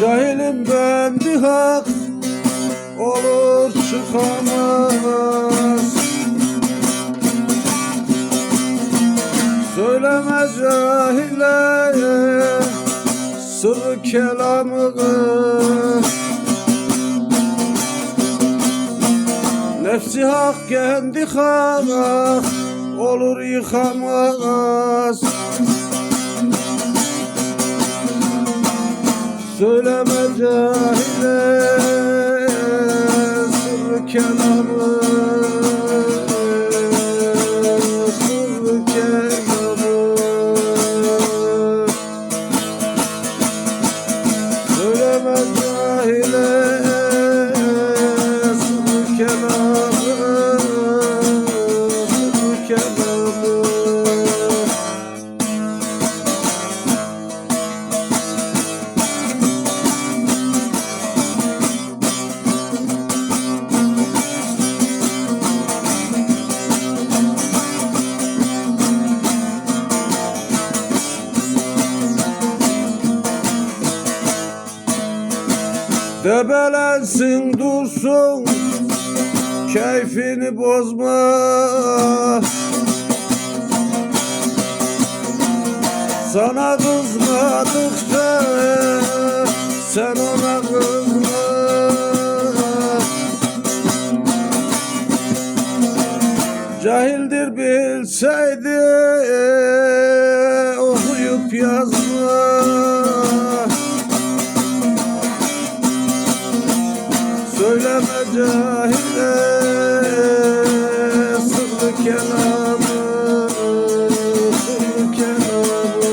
Cahilim bendi hak olur çıkamaz. Söyleme cahile sır kelamını Nefsi hak kendi hak olur yıkamaz. Söyleme cahile Sırrı kelamı Debelensin dursun Keyfini bozma. Sana kızmadıkça Sen ona kızma. Cahildir bilseydi Okuyup yazma Söyleme cahile sırrı kelamı Sırrı kelamı.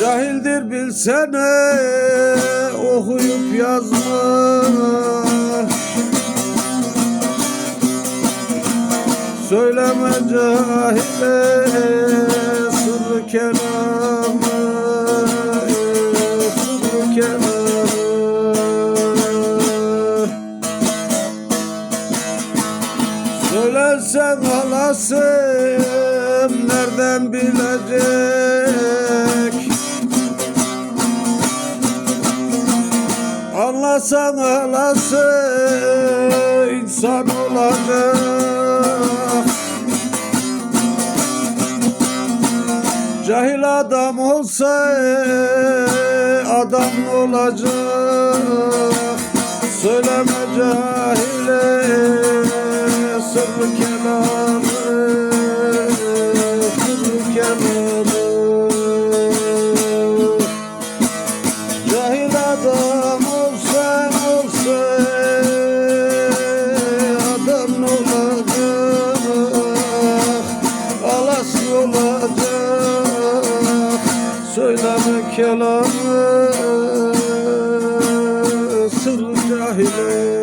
Cahildir bilsene okuyup yazma. Söyleme cahile sırrı kelamı Söylersen halasım nereden bilecek? Anlasan halası insan olacak. Cahil adam olsa adam olacak. Söyleme cahile Sırrı kelamı Cahil adam olsa olsa adam olacak Alas olacak Söyleme kelamı Sırrı cahile